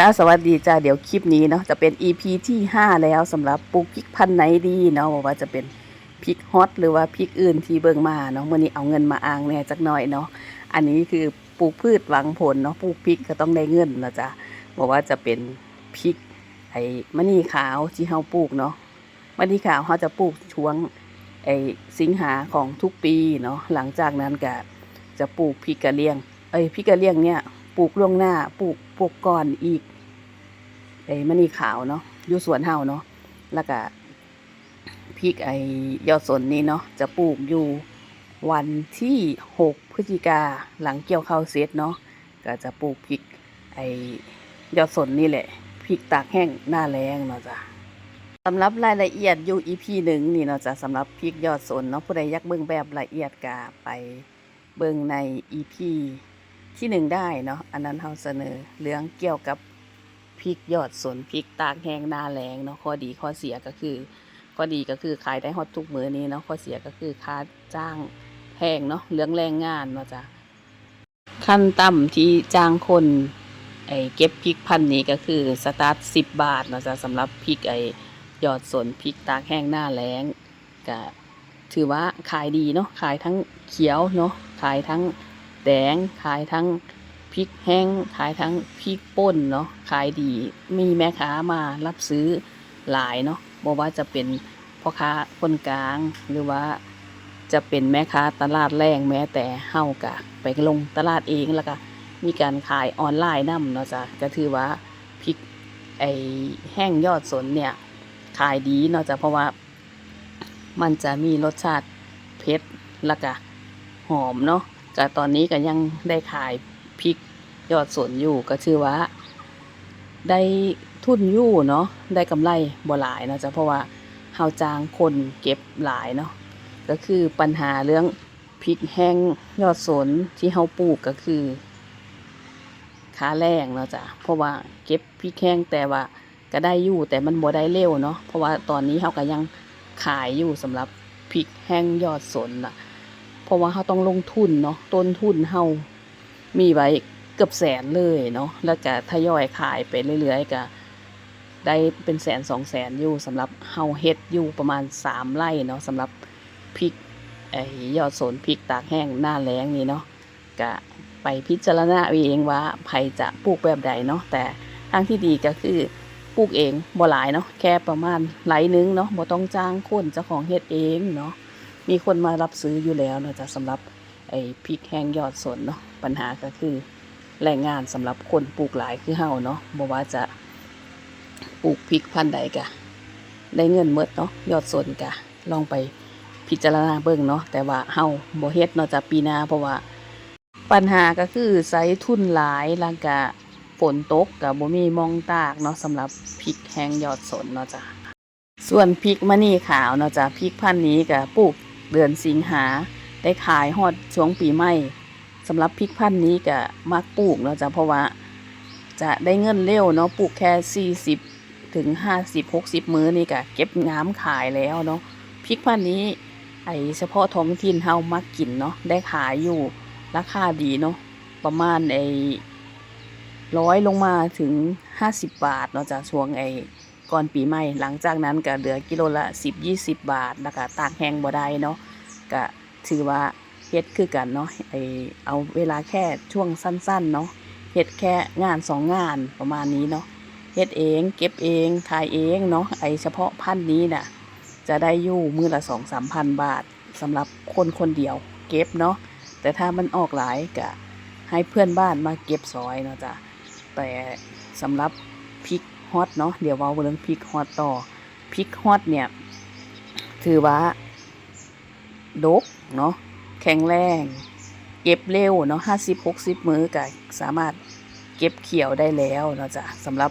จ้าสวัสดีจ้าเดี๋ยวคลิปนี้เนาะจะเป็น EP ที่ 5 แล้วสำหรับปลูกพริกพันธุ์ไหนดีเนาะบอกว่าจะเป็นพริกฮอตหรือว่าพริกอื่นที่เบิ่งมาเนาะมื่อนี้เอาเงินมาอ้างแน่จักหน่อยเนาะอันนี้คือปลูกพืชหวังผลเนาะปลูกพริกก็ต้องได้เงินนะจ๊ะบอกว่าจะเป็นพริกไอ้มะนีขาวที่เฮาปลูกเนาะมะนีขาวเฮาจะปลูกช่วงไอ้สิงหาของทุกปีเนาะหลังจากนั้นก็จะปลูกพริกกะเลียงเอ้พริกกะเลียงเนี่ย ปลูกล่วงหน้า ปลูกปลูกก่อนอีกไอ้มะนีขาวเนาะอยู่สวนเฮาเนาะแล้วก็พริกไอ้ยอดสนนี่เนาะจะปลูกอยู่วันที่หกพฤศจิกาหลังเกี่ยวข้าวเสร็จเนาะก็จะปลูกพริกไอ้ยอดสนนี่แหละพริกตากแห้งหน้าแรงเนาะจ้ะสำหรับรายละเอียดอยู่ EP หนึ่งนี่เนาะจ้ะสำหรับพริกยอดสนเนาะผู้ใดอยากเบิ่งแบบละเอียดกาไปเบิ่งใน EP ที่หนึ่งได้เนาะอันนั้นเราเสนอเรื่องเกี่ยวกับพริกยอดสนพริกตากแห้งหน้าแรงเนาะข้อดีข้อเสียก็คือ ข้อดีก็คือขายได้ฮอตทุกมื้อนี้เนาะข้อเสียก็คือค่าจ้างแพงเนาะเรื่องแรงงานเนาะจ้ะขั้นต่ำที่จ้างคนไอ้เก็บพริกพันนี้ก็คือสตาร์ทสิบบาทเนาะจ้ะสำหรับพริกไอ้ยอดสนพริกตากแห้งหน้าแล้งก็ถือว่าขายดีเนาะขายทั้งเขียวเนาะขายทั้ง แดง ขายทั้งพริกแห้ง ขายทั้งพริกป่นเนาะ ขายดี มีแม่ค้ามารับซื้อหลายเนาะบอกว่าจะเป็นพ่อค้าคนกลาง หรือว่าจะเป็นแม่ค้าตลาดแรงแม้แต่เฮากะ ไปลงตลาดเองแล้วก็มีการขายออนไลน์นํเนาะจ้ะก็ถือว่าพริกไอแห้งยอดสนเนี่ย ขายดีเนาะจ้ะเพราะว่า มันจะมีรสชาติเผ็ดแล้วก็หอมเนาะ ก็ตอนนี้ก็ยังได้ขายพริกยอดสนอยู่ก็ชื่อว่า ได้ทุนอยู่เนาะได้กำไรบ่หลายเนาะจ้ะเพราะว่าเฮาจ้างคนเก็บหลายเนาะก็คือปัญหาเรื่องพริกแห้งยอดสนที่เฮาปลูกก็คือค่าแรงเนาะจ้ะเพราะว่าเก็บพริกแห้งแต่ว่าก็ได้อยู่แต่มันบ่ได้เร็วเนาะเพราะว่าตอนนี้เฮาก็ยังขายอยู่สำหรับพริกแห้งยอดสนน่ะ เพราะว่าเขาต้องลงทุนเนาะต้นทุนเฮามีไว้เกือบแสนเลยเนาะแล้วก็ทยอยขายไปเรื่อยๆก็ได้เป็นแสนสองแสนอยู่สำหรับเฮาเฮ็ดอยู่ประมาณสามไร่เนาะสำหรับพริกไอ้ยอดสนพริกตากแห้งหน้าแล้งนี่เนาะก็ไปพิจารณาเองว่าใครจะปลูกแบบใดเนาะแต่ทางที่ดีก็คือปลูกเองบ่หลายเนาะแค่ประมาณไหลนึงเนาะบ่ต้องจ้างคนเจ้าของเฮ็ดเองเนาะ มีคนมารับซื้ออยู่แล้วเนาะจ้ะสำหรับไอ้พริกแห้งยอดสนเนาะปัญหาก็คือแรงงานสำหรับคนปลูกหลายคือเฮาเนาะบ่ว่าจะปลูกพริกพันธุ์ใดกะได้เงินหมดเนาะยอดสนกะลองไปพิจารณาเบิ่งเนาะแต่ว่าเฮาบ่เฮ็ดเนาะจะปีหน้าเพราะว่า ปัญหาก็คือใช้ทุนหลายแล้วก็ฝนตกกับบ่มีมองตากเนาะสำหรับพริกแห้งยอดสนเนาะจ้ะส่วนพริกมะนี่ขาวเนาะจ้ะพริกพันธุ์นี้ก็ปลูก เดือนสิงหาได้ขายฮอดช่วงปีใหม่สำหรับพริกพันธุ์นี้ก็มักปลูกเนาะจ้ะเพราะว่า จะได้เงินเร็วเนาะปลูกแค่ 40 ถึง 50 60 มื้อนี่ก็เก็บงามขายแล้วเนาะพริกพันธุ์นี้ ไอเฉพาะท้องถิ่นเฮามักกินเนาะได้ขายอยู่ราคาดีเนาะประมาณไอร้อยลงมาถึง 50 บาทเนาะจากช่วงไอ ก่อนปีใหม่หลังจากนั้นก็เหลือกิโลละ 10 20 บาทแล้วก็ตากแห้งบ่ได้เนาะก็ถือว่าเฮ็ดคือกันเนาะไอเอาเวลาแค่ช่วงสั้นๆเนาะเฮ็ดแค่งานสองงานประมาณนี้เนาะเฮ็ดเองเก็บเองขายเองเนาะไอเฉพาะพันนี้น่ะจะได้อยู่มือละสองสามพันบาทสำหรับคนคนเดียวเก็บเนาะแต่ถ้ามันออกหลายก็ให้เพื่อนบ้านมาเก็บซอยเนาะจ้ะแต่สำหรับพริก ฮอตเนาะเดี๋ยวเว่าเรื่องพริกฮอตต่อพริกฮอตเนี่ย ถือว่าดกเนาะแข็งแรงเก็บเร็วเนาะห้าสิบหกสิบมื้อก็สามารถเก็บเขียวได้แล้วเนาะจ้ะสำหรับ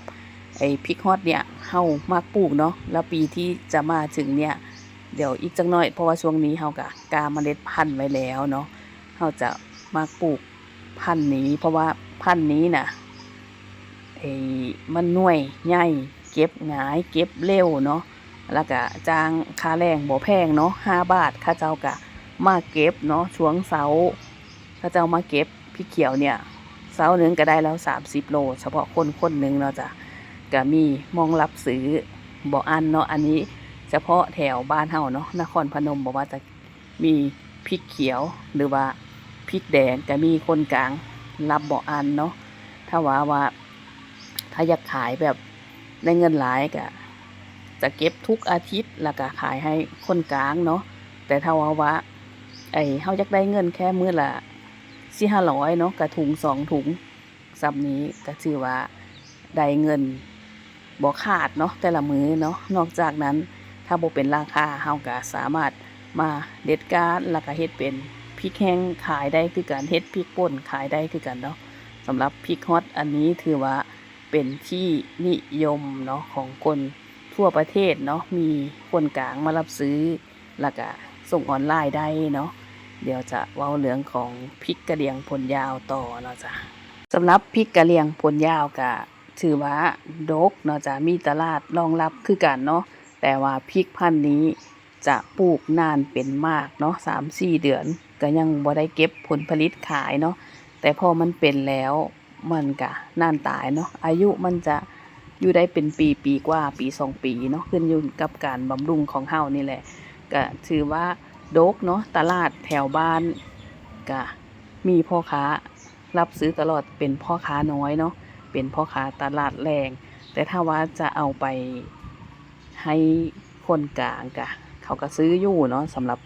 ไอ้พริกฮอตเนี่ยเฮามากปลูกเนาะแล้วปีที่จะมาถึงเนี่ย เดี๋ยวอีกจังหน่อยเพราะว่าช่วงนี้เฮากะกาเมล็ดพันธุ์ไว้แล้วเนาะเฮาจะมากปลูกพันธุ์นี้ เพราะว่าพันธุ์นี้น่ะ ไอ้มันหน่วยใหญ่เก็บง่ายเก็บเร็วเนาะแล้วก็จ้างค่าแรงบ่แพงเนาะห้าบาทค่าเจ้าก็มาเก็บเนาะช่วงเสาข้าเจ้ามาเก็บพี่เขียวเนี่ยเสาหนึ่งก็ได้แล้วสามสิบโล เฉพาะคนคนหนึ่งเนาะจ้ะก็มีมองรับซื้อบ่อันเนาะอันนี้ เฉพาะแถวบ้านเฮาเนาะนครพนมบอกว่าจะมีพริกเขียวหรือว่าพริกแดงก็มีคนกลางรับบ่อันเนาะถ้าว่าว่า ถ้าอยากขายแบบได้เงินหลายก็จะเก็บทุกอาทิตย์แล้วก็ขายให้คนกลางเนาะแต่ถ้าว่าว่าไอ้เฮาอยากได้เงินแค่มื้อละสี่ห้าร้อยเนาะกระถุงสองถุงซับนี้ก็ชื่อว่าได้เงินบ่ขาดเนาะแต่ละมื้อเนาะนอกจากนั้นถ้าบ่เป็นราคาเฮาก็สามารถมาเด็ดการแล้วก็เฮ็ดเป็นพริกแห้งขายได้คือกันเฮ็ดพริกป่นขายได้คือกันเนาะสำหรับพริกฮอตอันนี้ถือว่า เป็นที่นิยมเนาะของคนทั่วประเทศเนาะมีคนกลางมารับซื้อแล้วก็ส่งออนไลน์ได้เนาะเดี๋ยวจะเว้าเรื่องของพริกกระเลียงผลยาวต่อเนาะจ้ะสำหรับพริกกระเลียงผลยาวก็ถือว่าดกเนาะจ้ะมีตลาดรองรับคือกันเนาะแต่ว่าพริกพันธุ์นี้จะปลูกนานเป็นมากเนาะสามสี่เดือน ก็ยังบ่ได้เก็บผลผลิตขายเนาะแต่พอมันเป็นแล้ว มันก็นานตายเนาะอายุมันจะอยู่ได้เป็นปีปีกว่าปีสองปีเนาะขึ้นอยู่กับการบำรุงของเฮานี่แหละก็ถือว่าโดกเนาะตลาดแถวบ้านก็มีพ่อค้ารับซื้อตลอดเป็นพ่อค้าน้อยเนาะเป็นพ่อค้าตลาดแรง แต่ถ้าว่าจะเอาไปให้คนกลางกะเขาก็ซื้ออยู่เนาะสำหรับ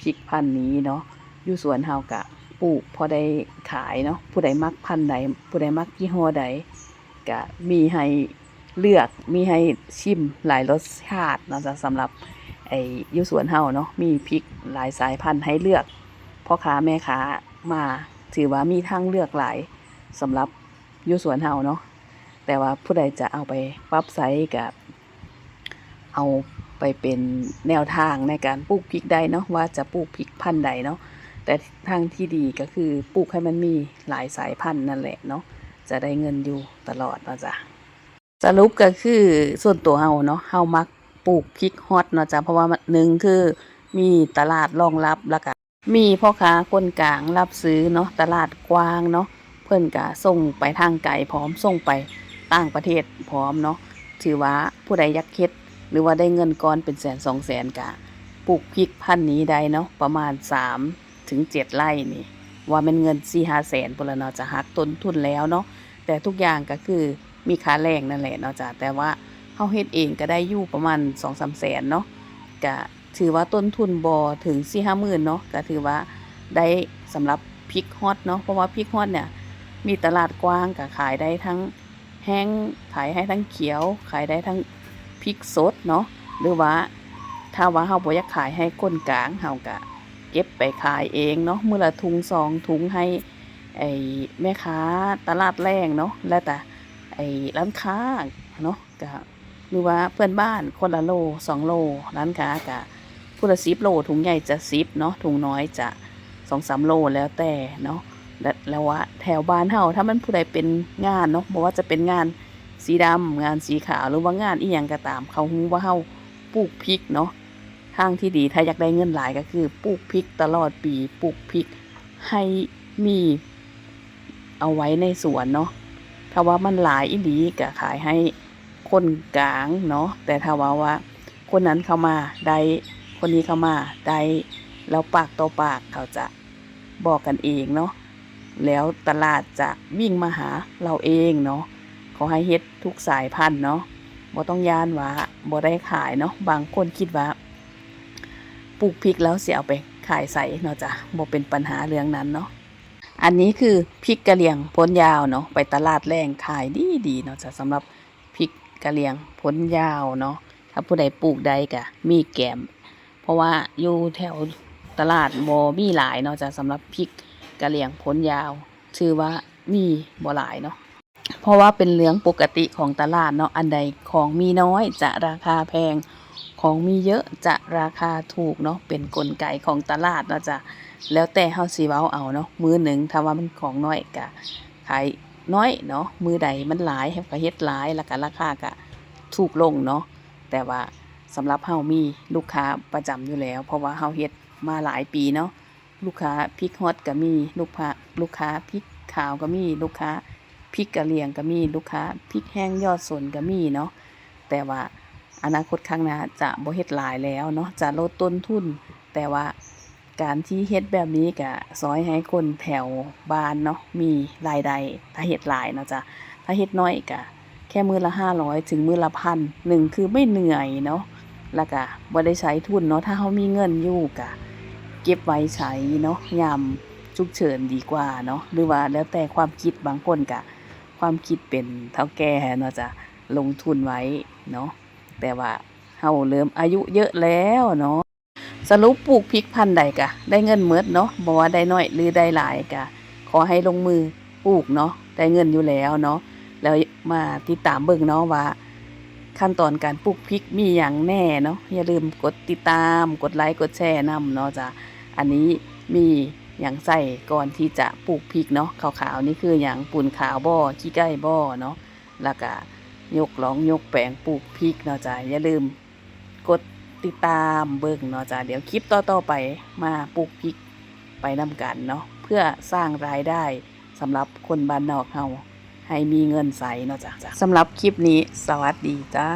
พริกพันธุ์นี้เนาะอยู่สวนเฮากะ ปลูกพอได้ขายเนาะผู้ใดมักพันธุ์ใดผู้ใดมักยี่ห้อใดกะมีให้เลือกมีให้ชิมหลายรสชาตินะจ้ะสำหรับไอ้ยูสวนเฮาเนาะมีพริกหลายสายพันธุ์ให้เลือกพ่อค้าแม่ค้ามาถือว่ามีทางเลือกหลายสำหรับยูสวนเฮาเนาะแต่ว่าผู้ใดจะเอาไปปรับใช้กับเอาไปเป็นแนวทางในการปลูกพริกได้เนาะว่าจะปลูกพริกพันธุ์ใดเนาะ แต่ทางที่ดีก็คือปลูกให้มันมีหลายสายพันธุ์นั่นแหละเนาะจะได้เงินอยู่ตลอดนะจ้ะสรุปก็คือส่วนตัวเฮาเนาะเฮามักปลูกพริกฮอตเนาะจ้ะเพราะว่าหนึ่งคือมีตลาดรองรับแล้วก็มีพ่อค้าคนกลางรับซื้อเนาะตลาดกว้างเนาะเพิ่อนก็ส่งไปทางไกลพร้อมส่งไปต่างประเทศพร้อมเนาะถือว่าผู้ใดยากเฮ็ดหรือว่าได้เงินก้อนเป็นแสนสองแสนกะปลูกพริกพันธุ์นี้ได้เนาะประมาณสาม ถึงเจ็ดไร่นี่ ว่ามันเงินสี่ห้าแสนพนละเนาะจะหักต้นทุนแล้วเนาะแต่ทุกอย่างก็คือมีค่าแรงนั่นแหละเนาะจ้ะแต่ว่าเฮาเฮ็ดเองก็ได้อยู่ประมาณสองสามแสนเนาะก็ถือว่าต้นทุนบ่ถึงสี่ห้าหมื่นเนาะก็ถือว่าได้สำหรับพริกฮอตเนาะเพราะว่าพริกฮอตเนี่ยมีตลาดกว้างก็ขายได้ทั้งแห้งขายให้ทั้งเขียว ขายได้ทั้งพริกสดเนาะหรือว่าถ้าว่าเฮาบ่อยากขายให้คนกลางเฮาก็ ก็บไปขายเองเนาะมื้อละถุงสองถุงให้ไอ้แม่ค้าตลาดแรงเนาะแล้วแต่ไอ้ร้านค้าเนาะก็หรือว่าเพื่อนบ้านคนละโลสองโลร้านค้าก็ผู้ละ10โลถุงใหญ่จะ10เนาะถุงน้อยจะสองสามโลแล้วแต่เนาะและแล้วว่าแถวบ้านเฮาถ้ามันผู้ใดเป็นงานเนาะบ่ว่าจะเป็นงานสีดำงานสีขาวหรือว่างานอีหยังก็ตาม เขาฮู้ว่าเฮาปลูกพริกเนาะ ทางที่ดีถ้าอยากได้เงินหลายก็คือปลูกพริกตลอดปีปลูกพริกให้มีเอาไว้ในสวนเนาะถ้าว่ามันหลายอีหลีก็ขายให้คนกลางเนาะแต่ถ้าว่าว่า คนนั้นเข้ามาได้คนนี้เข้ามาได้แล้วปากต่อปากเขาจะบอกกันเองเนาะแล้วตลาดจะวิ่งมาหาเราเองเนาะขอให้เฮ็ดทุกสายพันธุ์เนาะบ่ต้องย่านว่าบ่ได้ขายเนาะบางคนคิดว่า ปลูกพริกแล้วเสิเอาไปขายใส่เนาะจ้ะบ่เป็นปัญหาเรื่องนั้นเนาะอันนี้คือพริกกะเหรี่ยงพ้นยาวเนาะไปตลาดแรงขายดีดีเนาะจ้ะสำหรับพริกกะเหรี่ยงพ้นยาวเนาะถ้าผู้ใดปลูกได้ก็มีแกม เพราะว่าอยู่แถวตลาดบ่มีหลายเนาะจ้ะสำหรับพริกกะเหรี่ยงพ้นยาวชื่อว่ามีบ่หลายเนาะเพราะว่าเป็นเรื่องปกติของตลาดเนาะอันใดของมีน้อยจะราคาแพง ของมีเยอะจะราคาถูกเนาะเป็นกลไกของตลาดเนาะจ้ะแล้วแต่เฮาสิเว้าเอาเนาะมือหนึ่งถ้าว่ามันของน้อยก็ขายน้อยเนาะมือใดมันหลายก็เฮ็ดหลายแล้วก็ราคาก็ถูกลงเนาะแต่ว่าสำหรับเฮามีลูกค้าประจำอยู่แล้ว เพราะว่าเฮาเฮ็ดมาหลายปีเนาะลูกค้าพริกฮอตก็มีลูกค้าลูกค้าพริกขขาวก็มีลูกค้าพริกกะเหรี่ยงก็มีลูกค้าพริกแห้งยอดสนก็มีเนาะแต่ว่า อนาคตข้างหน้าจะบ่เฮ็ดหลายแล้วเนาะจะลดต้นทุน แต่ว่าการที่เฮ็ดแบบนี้ก็ซอยให้คนแถวบ้านเนาะมีรายได้ถ้าเฮ็ดหลายเนาะจ้ะถ้าเฮ็ดน้อยก็แค่มือละ500ถึงมือละพันหนึ่งคือไม่เหนื่อยเนาะแล้วก็บ่ได้ใช้ทุนเนาะถ้าเฮามีเงินอยู่ก็เก็บไว้ใช้เนาะยามฉุกเฉินดีกว่าเนาะหรือว่าแล้วแต่ความคิดบางคนก็ความคิดเป็นเฒ่าแก่เนาะจ้ะลงทุนไว้เนาะ แต่ว่าเฮาเริ่มอายุเยอะแล้วเนาะสรุปปลูกพริกพันธุ์ใดกะ ได้เงินเมดเนาะบ่ว่าได้น้อยหรือได้หลายกะ ขอให้ลงมือปลูกเนาะได้เงินอยู่แล้วเนาะแล้วมาติดตามเบิ่งเนาะว่า ขั้นตอนการปลูกพริกมีอย่างแน่เนาะอย่าลืมกดติดตามกดไลค์กดแชร์นำเนาะจ้ะอันนี้มีอย่างใส่ก่อนที่จะปลูกพริกเนาะขาวๆนี่คืออย่างปูนขาวบ่อขี้ไก่บ่อเนาะแล้วก็ ยกหลองยกแปลงปลูกพริกเนาะจ้ะอย่าลืม กดติดตามเบิ่งเนาะจ้ะเดี๋ยวคลิปต่อๆไปมาปลูกพริกไปนำกันเนาะเพื่อสร้างรายได้สำหรับคนบ้านนอกเฮาให้มีเงินใสเนาะจ้ะจ้ะสำหรับคลิปนี้สวัสดีจ้า